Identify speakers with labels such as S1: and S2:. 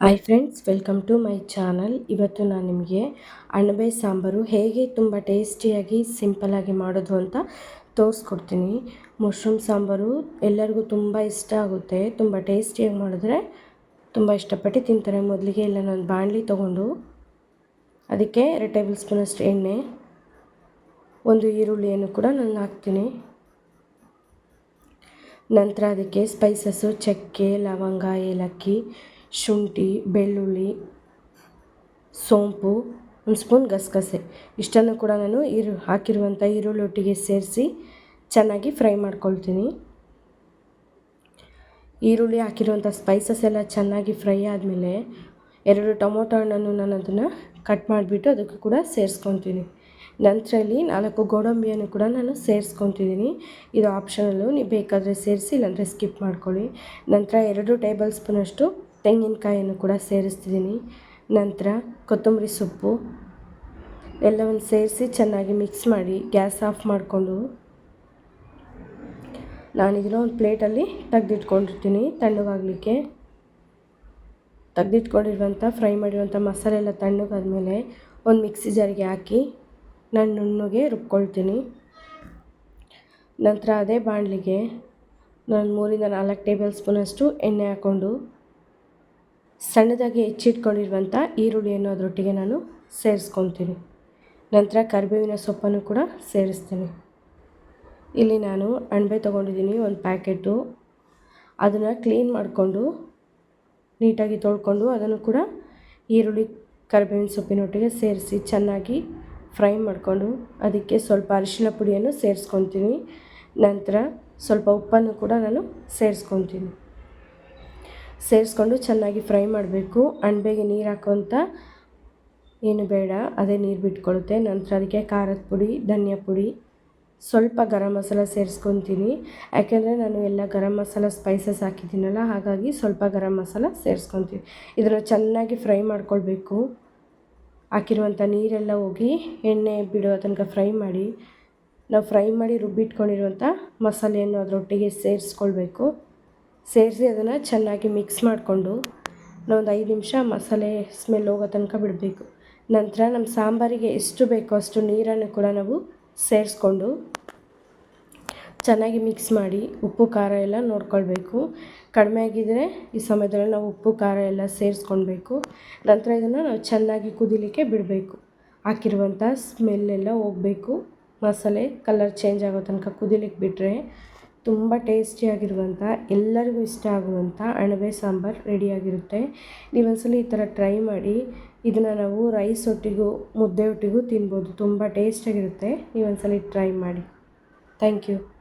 S1: Hi friends welcome to my channel ಇವತ್ತು ನಾನು ನಿಮಗೆ ಅಣಬೆ ಸಾಂಬಾರು ಹೇಗೆ ತುಂಬ ಟೇಸ್ಟಿಯಾಗಿ ಸಿಂಪಲಾಗಿ ಮಾಡೋದು ಅಂತ ತೋರಿಸ್ಕೊಡ್ತೀನಿ. ಮಶ್ರೂಮ್ ಸಾಂಬಾರು ಎಲ್ಲರಿಗೂ ತುಂಬ ಇಷ್ಟ ಆಗುತ್ತೆ. ತುಂಬ ಟೇಸ್ಟಿಯಾಗಿ ಮಾಡಿದ್ರೆ ತುಂಬ ಇಷ್ಟಪಟ್ಟು ತಿಂತಾರೆ. ಮೊದಲಿಗೆ ಎಲ್ಲ ನಾನು ಬಾಣಲಿ ತೊಗೊಂಡು ಅದಕ್ಕೆ ಎರಡು ಟೇಬಲ್ ಸ್ಪೂನಷ್ಟು ಎಣ್ಣೆ, ಒಂದು ಈರುಳ್ಳಿಯನ್ನು ಕೂಡ ನಾನು ಹಾಕ್ತೀನಿ. ನಂತರ ಅದಕ್ಕೆ ಸ್ಪೈಸಸ್ಸು ಚಕ್ಕೆ, ಲವಂಗ, ಏಲಕ್ಕಿ ಶುಂಠಿ, ಬೆಳ್ಳುಳ್ಳಿ, ಸೋಂಪು, ಒಂದು ಸ್ಪೂನ್ ಗಸಗಸೆ. ಇಷ್ಟನ್ನು ಕೂಡ ನಾನು ಈರು, ಹಾಕಿರುವಂಥ ಈರುಳ್ಳಿ ಒಟ್ಟಿಗೆ ಸೇರಿಸಿ ಚೆನ್ನಾಗಿ ಫ್ರೈ ಮಾಡ್ಕೊಳ್ತೀನಿ. ಈರುಳ್ಳಿ ಹಾಕಿರುವಂಥ ಸ್ಪೈಸಸ್ ಎಲ್ಲ ಚೆನ್ನಾಗಿ ಫ್ರೈ ಆದಮೇಲೆ ಎರಡು ಟೊಮೊಟೊ ಹಣ್ಣನ್ನು ನಾನು ಅದನ್ನು ಕಟ್ ಮಾಡಿಬಿಟ್ಟು ಅದಕ್ಕೆ ಕೂಡ ಸೇರಿಸ್ಕೊತೀನಿ ನಂತರ ಇಲ್ಲಿ ನಾಲ್ಕು ಗೋಡಂಬಿಯನ್ನು ಕೂಡ ನಾನು ಸೇರಿಸ್ಕೊತಿದ್ದೀನಿ ಇದು ಆಪ್ಷನಲ್ಲು ನೀವು ಬೇಕಾದರೆ ಸೇರಿಸಿ ಇಲ್ಲಾಂದರೆ ಸ್ಕಿಪ್ ಮಾಡ್ಕೊಳ್ಳಿ. ನಂತರ ಎರಡು ಟೇಬಲ್ ಸ್ಪೂನಷ್ಟು ತೆಂಗಿನಕಾಯನ್ನು ಕೂಡ ಸೇರಿಸ್ತಿದ್ದೀನಿ. ನಂತರ ಕೊತ್ತಂಬರಿ ಸೊಪ್ಪು ಎಲ್ಲವನ್ನು ಸೇರಿಸಿ ಚೆನ್ನಾಗಿ ಮಿಕ್ಸ್ ಮಾಡಿ ಗ್ಯಾಸ್ ಆಫ್ ಮಾಡಿಕೊಂಡು ನಾನಿದನ್ನು ಒಂದು ಪ್ಲೇಟಲ್ಲಿ ತೆಗೆದಿಟ್ಕೊಂಡಿರ್ತೀನಿ. ತಣ್ಣಗಾಗಲಿಕ್ಕೆ ತೆಗೆದಿಟ್ಕೊಂಡಿರುವಂಥ ಫ್ರೈ ಮಾಡಿರುವಂಥ ಮಸಾಲೆ ಎಲ್ಲ ತಣ್ಣಗಾದ್ಮೇಲೆ ಒಂದು ಮಿಕ್ಸಿ ಜಾರಿಗೆ ಹಾಕಿ ನಾನು ನುಣ್ಣಗೆ ರುಬ್ಕೊಳ್ತೀನಿ. ನಂತರ ಅದೇ ಬಾಣಲಿಗೆ ನಾನು ಮೂರಿಂದ ನಾಲ್ಕು ಟೇಬಲ್ ಸ್ಪೂನಷ್ಟು ಎಣ್ಣೆ ಹಾಕ್ಕೊಂಡು ಸಣ್ಣದಾಗಿ ಹೆಚ್ಚಿಟ್ಕೊಂಡಿರುವಂಥ ಈರುಳ್ಳಿಯನ್ನು ಅದರೊಟ್ಟಿಗೆ ನಾನು ಸೇರಿಸ್ಕೊತೀನಿ. ನಂತರ ಕರಿಬೇವಿನ ಸೊಪ್ಪನ್ನು ಕೂಡ ಸೇರಿಸ್ತೀನಿ. ಇಲ್ಲಿ ನಾನು ಅಣಬೆ ತೊಗೊಂಡಿದ್ದೀನಿ, ಒಂದು ಪ್ಯಾಕೆಟು. ಅದನ್ನು ಕ್ಲೀನ್ ಮಾಡಿಕೊಂಡು, ನೀಟಾಗಿ ತೊಳ್ಕೊಂಡು ಅದನ್ನು ಕೂಡ ಈರುಳ್ಳಿ, ಕರಿಬೇವಿನ ಸೊಪ್ಪಿನೊಟ್ಟಿಗೆ ಸೇರಿಸಿ ಚೆನ್ನಾಗಿ ಫ್ರೈ ಮಾಡಿಕೊಂಡು ಅದಕ್ಕೆ ಸ್ವಲ್ಪ ಅರಿಶಿನ ಪುಡಿಯನ್ನು ಸೇರಿಸ್ಕೊತೀನಿ. ನಂತರ ಸ್ವಲ್ಪ ಉಪ್ಪನ್ನು ಕೂಡ ನಾನು ಸೇರಿಸ್ಕೊತೀನಿ. ಸೇರಿಸ್ಕೊಂಡು ಚೆನ್ನಾಗಿ ಫ್ರೈ ಮಾಡಬೇಕು. ಅಣಬೆಗೆ ನೀರು ಹಾಕೋಂಥ ಏನು ಬೇಡ, ಅದೇ ನೀರು ಬಿಟ್ಕೊಳುತ್ತೆ. ನಂತರ ಅದಕ್ಕೆ ಖಾರದ ಪುಡಿ, ಧನಿಯಾ ಪುಡಿ. ಸ್ವಲ್ಪ ಗರಂ ಮಸಾಲ ಸೇರಿಸ್ಕೊತೀನಿ. ಯಾಕೆಂದರೆ ನಾನು ಎಲ್ಲ ಗರಂ ಮಸಾಲ ಸ್ಪೈಸಸ್ ಹಾಕಿದ್ದೀನಲ್ಲ, ಹಾಗಾಗಿ ಸ್ವಲ್ಪ ಗರಂ ಮಸಾಲ ಸೇರಿಸ್ಕೊತೀನಿ. ಇದನ್ನು ಚೆನ್ನಾಗಿ ಫ್ರೈ ಮಾಡ್ಕೊಳ್ಬೇಕು. ಹಾಕಿರುವಂಥ ನೀರೆಲ್ಲ ಹೋಗಿ ಎಣ್ಣೆ ಬಿಡೋ ತನಕ ಫ್ರೈ ಮಾಡಿ, ನಾವು ಫ್ರೈ ಮಾಡಿ ರುಬ್ಬಿಟ್ಕೊಂಡಿರುವಂಥ ಮಸಾಲೆಯನ್ನು ಅದರೊಟ್ಟಿಗೆ ಸೇರಿಸ್ಕೊಳ್ಬೇಕು. ಸೇರಿಸಿ ಅದನ್ನು ಚೆನ್ನಾಗಿ ಮಿಕ್ಸ್ ಮಾಡಿಕೊಂಡು ನಾವೊಂದು ಐದು ನಿಮಿಷ ಮಸಾಲೆ ಸ್ಮೆಲ್ ಹೋಗೋ ತನಕ ಬಿಡಬೇಕು. ನಂತರ ನಮ್ಮ ಸಾಂಬಾರಿಗೆ ಎಷ್ಟು ಬೇಕೋ ಅಷ್ಟು ನೀರನ್ನು ಕೂಡ ನಾವು ಸೇರಿಸ್ಕೊಂಡು ಚೆನ್ನಾಗಿ ಮಿಕ್ಸ್ ಮಾಡಿ ಉಪ್ಪು, ಖಾರ ಎಲ್ಲ ನೋಡ್ಕೊಳ್ಬೇಕು. ಕಡಿಮೆ ಆಗಿದ್ದರೆ ಈ ಸಮಯದಲ್ಲಿ ನಾವು ಉಪ್ಪು, ಖಾರ ಎಲ್ಲ ಸೇರಿಸ್ಕೊಳ್ಬೇಕು. ನಂತರ ಇದನ್ನು ನಾವು ಚೆನ್ನಾಗಿ ಕುದಿಲಿಕ್ಕೆ ಬಿಡಬೇಕು. ಹಾಕಿರುವಂಥ ಸ್ಮೆಲ್ಲೆಲ್ಲ ಹೋಗಬೇಕು. ಮಸಾಲೆ ಕಲರ್ ಚೇಂಜ್ ಆಗೋ ತನಕ ಕುದಿಲಿಕ್ಕೆ ಬಿಟ್ಟರೆ ತುಂಬ ಟೇಸ್ಟಿಯಾಗಿರುವಂಥ, ಎಲ್ಲರಿಗೂ ಇಷ್ಟ ಆಗುವಂಥ ಅಣಬೆ ಸಾಂಬಾರು ರೆಡಿಯಾಗಿರುತ್ತೆ. ನೀವೊಂದ್ಸಲ ಈ ಥರ ಟ್ರೈ ಮಾಡಿ, ಇದನ್ನು ನಾವು ರೈಸ್ ಒಟ್ಟಿಗೂ, ಮುದ್ದೆ ಒಟ್ಟಿಗೂ ತಿನ್ಬೋದು. ತುಂಬ ಟೇಸ್ಟಾಗಿರುತ್ತೆ. ನೀವೊಂದ್ಸಲ ಟ್ರೈ ಮಾಡಿ. Thank you.